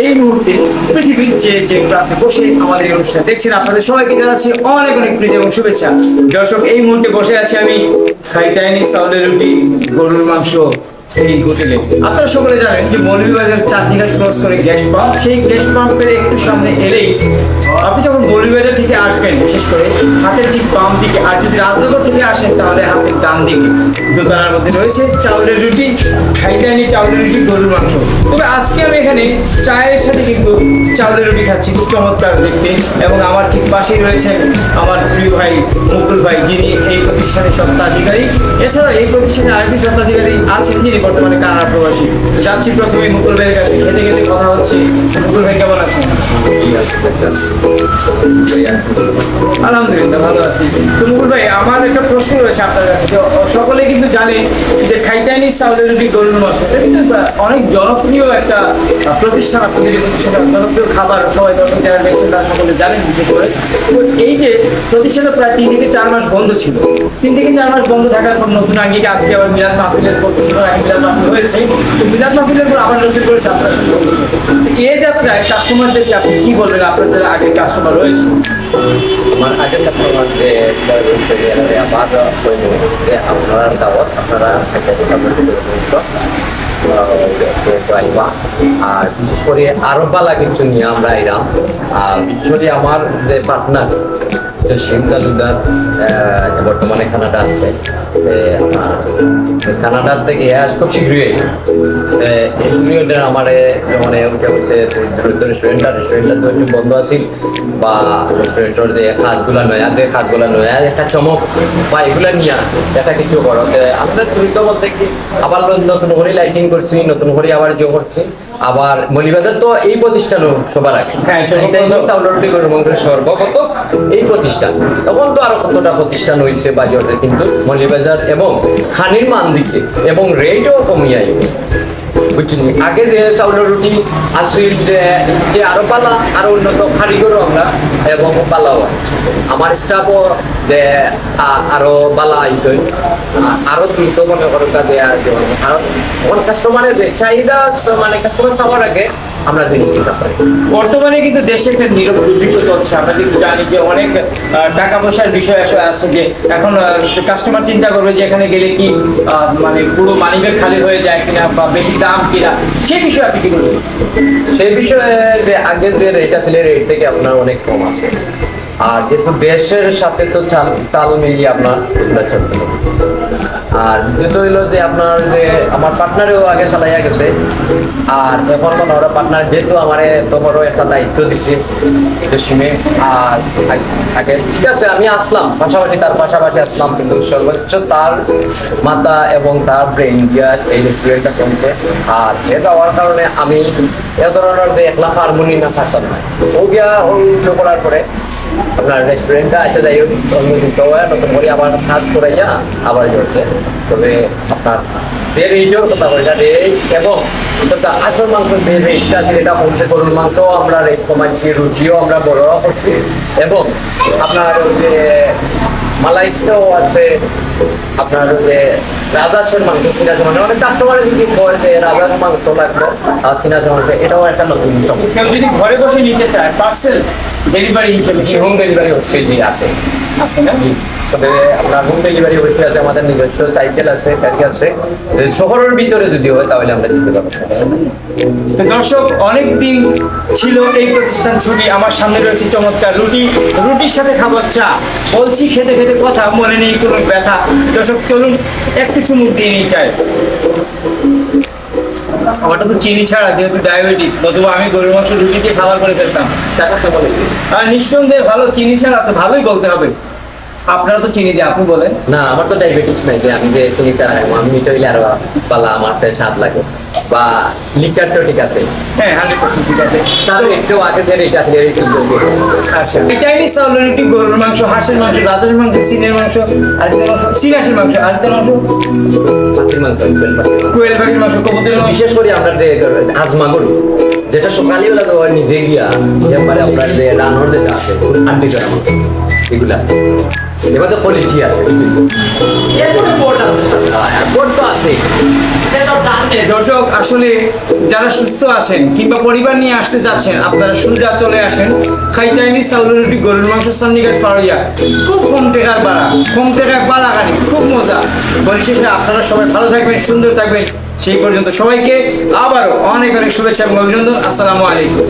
এই মুহূর্তে পৃথিবীর যে যে বসে আমাদের দেখছেন আপনাদের অনেক অনেক দর্শক, এই মুহূর্তে বসে আছি আমি খাইতাইনি চাউলের রুটি, গরুর মাংস এই হোটেলে। আপনারা সকলে জানেন যে মৌলভীবাজার চাঁদনিঘাট ক্রস করে গ্যাস পাম্প। সেই গ্যাস পাম্পের একটু সামনে এলেই আপনি যখন মৌলভীবাজার থেকে আসবেন, বিশেষ করে হাতের ঠিক বাম দিকে, আর যদি রাজনগর থেকে আসেন, তাহলে হাতের ডান দিকে। দোতলার মধ্যে রয়েছে চাউলের রুটি খাইতানি চাউলের রুটি, গরুর মাংস। তবে আজকে আমি এখানে চায়ের সাথে কিন্তু চাউলের রুটি খাচ্ছি, খুব চমৎকার দেখতে। এবং আমার ঠিক পাশেই রয়েছে আমার প্রিয় ভাই মুকুল ভাই, যিনি এই প্রতিষ্ঠানের স্বত্বাধিকারী। এছাড়া এই প্রতিষ্ঠানের আরেকটি স্বত্বাধিকারী আছেন, যিনি বর্তমানে কানাডা প্রবাসী। যাচ্ছি প্রথমে মুকুল ভাইয়ের কাছে। খেতে খেতে কথা হচ্ছে। মুকুল ভাই, কেমন আছেন? আলহামদুলিল্লাহ, ভালো আছি। তো মুকুল ভাই, আমার একটা প্রশ্ন রয়েছে আপনার কাছে। যে সকলে কিন্তু জানে যে খাইতানি চাউলের রুটি গরুর মাংস এটা কিন্তু অনেক জনপ্রিয় একটা প্রতিষ্ঠান আপনাদের যে প্রতিষ্ঠান জনপ্রিয় খাবার। সবাই দর্শক যারা দেখছেন, তারা সকলে জানেন বিশেষ করে। তো এই যে প্রতিষ্ঠানটা প্রায় তিন থেকে চার মাস বন্ধ ছিল। তিন থেকে চার মাস বন্ধ থাকার পর নতুন আঙ্গিকে আজকে আবার মিলাদ মাহফিলের পর মিলাদ মাহফিলের পর আবার নতুন করে যাত্রা শুরু এই যাত্রায় কাস্টমারদেরকে আপনি কি বলবেন? আপনাদের আগে কাস্টমার রয়েছে? আর বিশেষ করে আরও পালা কিছু নিয়ে আমরা আইলাম আর বিশেষ করে আমার যে পার্টনার যে সিম তালুকদার বর্তমানে কানাডা আছে। এ, কানাডা থেকে খুব শীঘ্রই। আমার মানে ওটা হচ্ছে রেস্টুরেন্টটা রেস্টুরেন্টটা তো একটু বন্ধ আছে। বা রেস্টুরেন্টের যে কাজগুলা নয়া যে কাজগুলা নয়া একটা চমক বা এগুলা নিয়া এটা কিছু করো। তে আপনার তুলিত বলতে কি আবার নতুন করে লাইটিং করছি নতুন করে আবার যে করছি। আবার মলিবাজার তো এই প্রতিষ্ঠানও সবার আগে। হ্যাঁ, সর্বপ্রথম। এই প্রতিষ্ঠান। তখন তো আরও কতটা প্রতিষ্ঠান হয়েছে বাজারে কিন্তু মলিবাজার এবং খানির মান দিকে এবং রেটও কমিয়াই আগে যে রুটি আসিল যে আরও পালা, আরও উন্নত আমরা, এবং পালাও। আমার স্টাফও যে আরও বালা আইছে আরও দ্রুত মনে করো কাজে আর কারণ কাস্টমারের যে চাহিদা মানে কাস্টমার আগে আমরা জিনিস বর্তমানে কিন্তু দেশে একটা নীরব দুর্ভিক্ষ চলছে। আমরা কিন্তু জানি যে অনেক টাকা পয়সার বিষয় আছে যে, এখন কাস্টমার চিন্তা করবে যে এখানে গেলে কি মানে পুরো মানিব্যাগ খালি হয়ে যায় কিনা বা বেশি দাম সেই বিষয়ে কি সেই বিষয়ে যে আগের যে রেট রেট থেকে আপনার অনেক কম আর যেহেতু দেশের সাথে তো তাল মিলিয়ে আপনার চলতে হবে আর দ্বিতীয়ত হইল যে আপনার যে আমার পার্টনারেও আগে চালাইয়া গেছে। আর এখন মনে ওরা পার্টনার যেহেতু আমার এত বড় একটা দায়িত্ব দিছে সিমে আর আগে ঠিক আছে, আমি আসলাম, পাশাপাশি তার পাশাপাশি আসলাম, কিন্তু সর্বোচ্চ তার মাথা এবং তার ব্রেন দিয়া এই রেস্টুরেন্টটা চলছে। আর এটা হওয়ার কারণে আমি এ ধরনের যে একলা হারমোনি না থাকতাম না। ও গিয়া ওই করার পরে আপনার রেস্টুরেন্টটা এসে যাই অন্যদিকে হয়, নতুন করে আবার কাজ আবার জড়ছে তবে আপনার যে রেটের কথা বলছে এবং আসল মাংস, যে রেটটা আছে, এটা হচ্ছে গরুর মাংস, আমরা রেট কমাইছি, রুটিও আমরা বড় করছি। এবং আপনার যে মালাইসও আছে আপনার যে রাজাসের মাংস সিনা জমানো অনেক কাস্টমার যদি কয় যে রাজার মাংস লাগবে আর সিনা জমানো এটাও একটা নতুন কেউ যদি ঘরে বসে নিতে চায় পার্সেল ডেলিভারি হিসেবে হোম ডেলিভারি হচ্ছে দিয়ে আছে। আছে না? তবে আপনার হোম ডেলিভারি অবশ্যই আছে আমাদের নিজস্ব সাইকেল আছে গাড়ি আছে। শহরের ভিতরে যদি হয় তাহলে আমরা দিতে পারব। দর্শক অনেক দিন ছিল এই প্রতিষ্ঠান ছুটি। আমার সামনে রয়েছে চমৎকার রুটি। রুটির সাথে খাবার চা। বলছি খেতে খেতে কথা মনে নেই কোনো ব্যথা। দর্শক চলুন একটু চুমুক দিয়ে নিই চাই আমারটা তো চিনি ছাড়া যেহেতু ডায়াবেটিস। নতুবা আমি গরুর মাংস রুটি দিয়ে খাবার করে ফেলতাম। চাটা কেমন আর নিঃসন্দেহে ভালো চিনি ছাড়া তো ভালোই বলতে হবে। আপনারা তো চিনি দিয়ে আপনি বলেন। না আমার তো ডায়াবেটিস নাই যে আমি যে চিনি চা খাই আমি মিঠে হইলে আরও পালা আমার সে স্বাদ লাগে। বা লিকারটাও ঠিক আছে। হ্যাঁ হান্ড্রেড পার্সেন্ট ঠিক আছে। তার একটু আগে যে রেট আছে রেট আচ্ছা চাইনিজ রুটি গরুর মাংস হাঁসের মাংস রাজের মাংস সিনের মাংস আর সিনাসের মাংস আর মাংস। পাখির মাংস বেল পাখির মাংস। কোয়েল পাখির মাংস কবুতরের বিশেষ করে আমরা যে আজমা গরু যেটা সকালে বেলা তো নিজে গিয়া একবারে আপনার যে রান্নার যেটা আছে আন্টি করা এগুলা। এবার তো কলিজি আছে। তো আছে। দর্শক আসলে যারা সুস্থ আছেন কিংবা পরিবার নিয়ে আসতে চাচ্ছেন আপনারা সুজা চলে আসেন খাইতাইনি চাউলের রুটি গরুর মাংস সন্নিঘাট ফারুইয়া। খুব কম টাকার বাড়া। কম টাকায় বালাগানি খুব মজা। পরিশেষে আপনারা সবাই ভালো থাকবেন সুন্দর থাকবেন। সেই পর্যন্ত সবাইকে আবারও অনেক অনেক শুভেচ্ছা এবং অভিনন্দন। আসসালামু আলাইকুম।